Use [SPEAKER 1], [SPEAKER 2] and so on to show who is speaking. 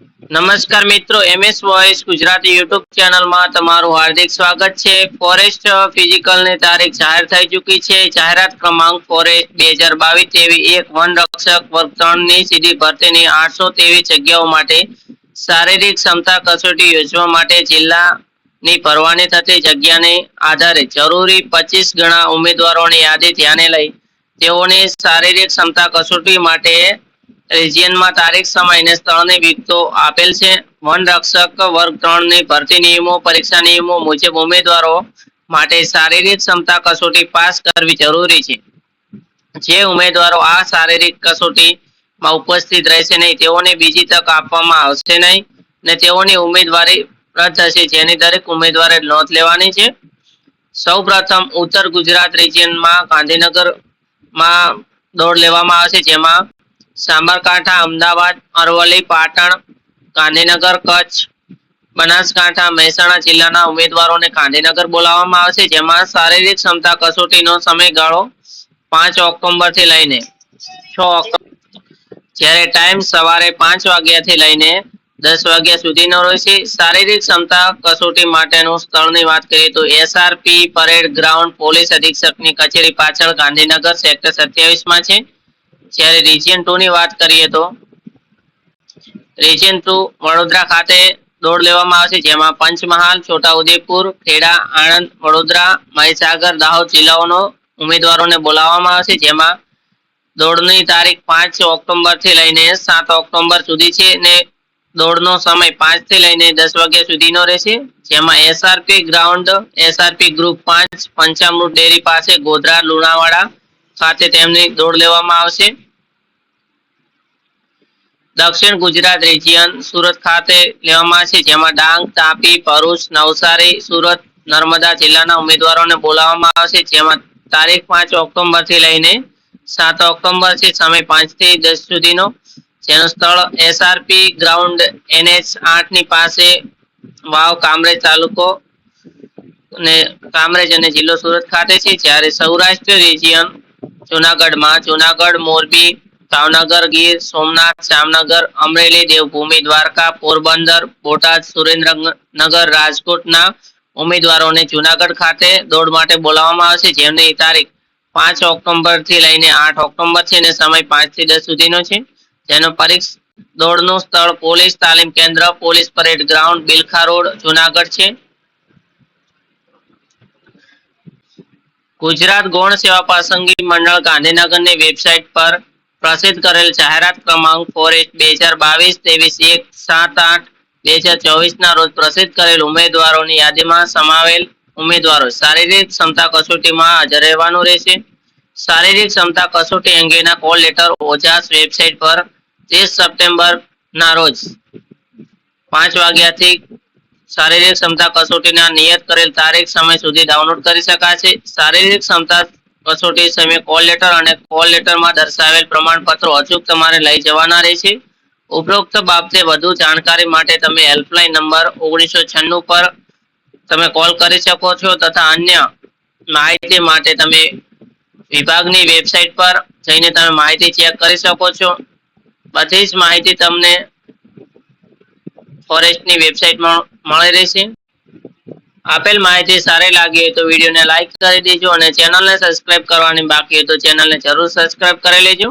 [SPEAKER 1] નમસ્કાર મિત્રો MS voice Gujarati YouTube ચેનલમાં તમારું હાર્દિક સ્વાગત છે. ફોરેસ્ટ ફિઝિકલની તારીખ જાહેર થઈ ચૂકી છે. જાહેરાત ક્રમાંક ફોરેસ્ટ બે હજાર બાવીસ તેવી એક વન રક્ષક વર્ગ ત્રણની સીધી ભરતીની આઠસો તેવી જગ્યાઓ માટે શારીરિક ક્ષમતા કસોટી યોજવા માટે જિલ્લાની ભરવાની થતી જગ્યાને આધારે જરૂરી પચીસ ગણા ઉમેદવારોની યાદી ધ્યાને લઈ તેઓની શારીરિક ક્ષમતા કસોટી માટે રિજિયનમાં તારીખ સમય અને સ્થળની વિગતો આપેલ છે. વન રક્ષક વર્ગ ત્રણની ભરતી નિયમો, પરીક્ષા નિયમો મુજબ ઉમેદવારો માટે શારીરિક ક્ષમતા કસોટી પાસ કરવી જરૂરી છે. જે ઉમેદવારો આ શારીરિક કસોટીમાં ઉપસ્થિત રહેશે નહીં, તેઓને બીજી તક આપવામાં આવશે નહીં ને તેઓની ઉમેદવારી રદ થશે. જેની દરેક ઉમેદવારે નોંધ લેવાની છે. સૌ પ્રથમ ઉત્તર ગુજરાત રિજિયનમાં ગાંધીનગરમાં દોડ લેવામાં આવશે, જેમાં સાબરકાંઠા, અમદાવાદ, અરવલ્લી, પાટણ, ગાંધીનગર, કચ્છ, બનાસકાંઠા, મહેસાણા જિલ્લાના ઉમેદવારોને ગાંધીનગર બોલાવવામાં આવશે, જેમાં શારીરિક ક્ષમતા કસોટીનો સમયગાળો પાંચ ઓક્ટોબરથી લઈને છ ઓક્ટોબર જ્યારે ટાઈમ સવારે પાંચ વાગ્યાથી લઈને દસ વાગ્યા સુધીનો રહેશે. શારીરિક ક્ષમતા કસોટી માટેનું સ્થળની વાત કરીએ તો એસઆરપી પરેડ ગ્રાઉન્ડ પોલીસ અધિક્ષકની કચેરી પાછળ ગાંધીનગર સેક્ટર સત્યાવીસમાં છે. જ્યારે રિજિયન ટુ ની વાત કરીએ તો રિજિયન ટુ વડોદરા ખાતે દોડ લેવામાં આવશે, જેમાં પંચમહાલ, છોટાઉદેપુર, ખેડા, આણંદ, વડોદરા, મહીસાગર, દાહોદ જિલ્લાઓનો ઉમેદવારોને બોલાવવામાં આવશે, જેમાં દોડની તારીખ પાંચ ઓક્ટોબરથી લઈને સાત ઓક્ટોબર સુધી છે ને દોડનો સમય પાંચથી લઈને દસ વાગ્યા સુધીનો રહેશે, જેમાં એસઆરપી ગ્રાઉન્ડ એસઆરપી ગ્રુપ પાંચ, પંચામૃત ડેરી પાસે ગોધરા, લુણાવાડા ખાતે તેમની દોડ લેવામાં આવશે. દક્ષિણ ગુજરાત રિજિયન સુરત ખાતે લેવામાં આવશે, જેમાં ડાંગ, તાપી, ભરૂચ, નવસારી, સુરત, નર્મદા જિલ્લાના ઉમેદવારોને બોલાવવામાં આવશે, જેમાં તારીખ પાંચ ઓક્ટોબરથી લઈને સાત ઓક્ટોબર છે, સમય પાંચથી દસ સુધીનો. જેનું સ્થળ એસઆરપી ગ્રાઉન્ડ એનએચ આઠની પાસે વાવ કામરેજ તાલુકો અને કામરેજ અને જિલ્લો સુરત ખાતે છે. જ્યારે સૌરાષ્ટ્ર રિજિયન જુનાગઢમાં જુનાગઢ, મોરબી, ભાવનગર, ગીર, સોમનાથ, જામનગર, અમરેલી, દેવભૂમિ, દ્વારકા, પોરબંદર, બોટાદ, સુરેન્દ્રનગર, રાજકોટના ઉમેદવારોને જુનાગઢ ખાતે દોડ માટે બોલાવવામાં આવશે જેમની તારીખ પાંચ ઓક્ટોબરથી લઈને આઠ ઓક્ટોબર છે અને સમય પાંચથી દસ સુધીનો છે. જેનો પરીક્ષ દોડનું સ્થળ પોલીસ તાલીમ કેન્દ્ર, police parade ground, Bilkha road, Junagadh છે. ગુજરાત ગૌણ સેવા પસંદગી મંડળ ગાંધીનગરની વેબસાઇટ પર પ્રસિદ્ધ કરેલ જાહેરાત ક્રમાંક ફોર એચ બે હજાર બાવીસ, ત્રેવીસ એક, સાત આઠ, બે હજાર ચોવીસ ના રોજ પ્રસિદ્ધ કરેલ ઉમેદવારોની યાદીમાં સમાવેલ ઉમેદવારો શારીરિક ક્ષમતા કસોટીમાં હાજર રહેવાનું રહેશે. શારીરિક ક્ષમતા કસોટી અંગેના કોલ લેટર ઓજાસ વેબસાઇટ પર ત્રીસ સપ્ટેમ્બર ના રોજ પાંચ વાગ્યાથી શારીરિક ક્ષમતા કસોટીના નિયત કરેલ તારીખ સમય સુધી ડાઉનલોડ કરી શકાશે. શારીરિક ક્ષમતા કસોટી સમયે કોલ લેટર અને કોલ લેટરમાં દર્શાવેલ પ્રમાણપત્રો અચૂક તમારે લઈ જવાના રહેશે. ઉપરોક્ત બાબતે વધુ જાણકારી માટે તમે હેલ્પલાઇન નંબર ઓગણીસો છન્નું પર તમે કોલ કરી શકો છો તથા અન્ય માહિતી માટે તમે વિભાગની વેબસાઇટ પર જઈને તમે માહિતી ચેક કરી શકો છો. બધી જ માહિતી તમને ફોરેસ્ટની વેબસાઇટમાં મળી રહેશે. આપેલ માહિતી સારી લાગી હોય તો વિડીયોને લાઈક કરી દેજો અને ચેનલને સબસ્ક્રાઇબ કરવાની બાકી હોય તો ચેનલને જરૂર સબસ્ક્રાઇબ કરી લેજો.